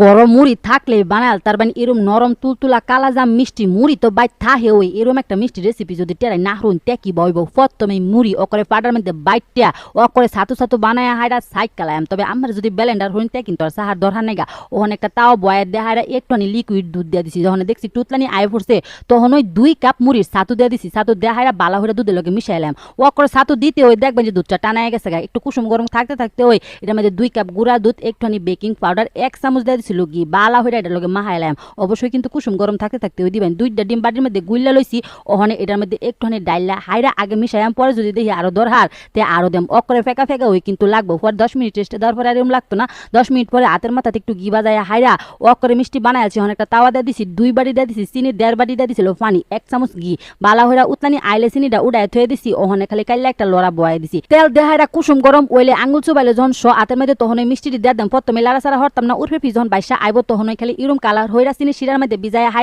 গরম মুড়ি থাকলে বানাল, তার মানে এরম নরম তুলতুলা কালাজাম মিষ্টি মুড়ি তো বাই থাহে ওই। এরম একটা মিষ্টি রেসিপি যদি টেরাই না হরুন, তে কি বইব? প্রথমে মুড়ি অকরে পাটার মধ্যে বাইটিয়া অকরে সাতু সাতু বানায় হাইরা সাইড কালাম তবে আমার যদি ব্যালেন্ডার হইন তে কিন্তু আর সাহার দরকার নেগা ওখানে একটা তাও বয়ের হাইরা একটুখানি লিকুইড দুধ দিয়ে দিছি। যখন দেখছি টুতলানি আয় পড়ছে, তখন ওই দুই কাপ মুড়ির সাতু দিয়ে দিছি। সাতু দেয় হাইরা বালা হইরা দুধের লগে মিশাইলাম অকরে সাতু দিতে ওই দেখবেন যে দুধটা টানায় গেছে গা। একটু কুসুম গরম থাকতে থাকতে ওই এটার মধ্যে দুই কাপ গুঁড়া দুধ, একটুখানি বেকিং পাউডার এক চামচ দিয়ে দিছিল গি বালা হইরা এটার লগে মাহাইলাম অবশ্যই কিন্তু কুসুম গরম থাকতে থাকতে ওই দিবেন। দুইটা ডিম বাটির মধ্যে গুইলা লইছি, ওখানে এটার মধ্যে একটুখানি ডাইলা হাইরা আগে মিশাইলাম পরে যদি দেখি আরও দরহার, তে আরও দেম। অকরে ফেকা ফেকা ওই কিন্তু লাগবো। পর দশ মিনিট টেস্টে দেওয়ার পরে আর এরকম লাগতো না। দশ মিনিট পরে হাতের মাথাতে একটু ঘি বাজায় হাইরা অকরে মিষ্টি বানায় আছে। অনেকটা তাওয়া দিয়ে দিছি, দুই বাড়ি দিয়ে দিছি চিনি দেড় বাড়ি দিয়ে দিছিল পানি এক চামচ ঘি। বালা হইরা উতলানি আইলে চিনিটা উড়াই থয়ে দিছি, ওখানে খালি কাইলে একটা লড়া বয়াই দিছি। তেল দেহাইরা কুসুম গরম ওইলে আঙুল চুবাইলে যখন স হাতের মধ্যে তখন মিষ্টিটি দিয়ে দাম। প্রথমে লাড়া সারা হরতাম না উঠে ফি যখন বাইসা আইব তখন খেলে ইরম কালার হইরা চিনি শিরার মধ্যে বিজায়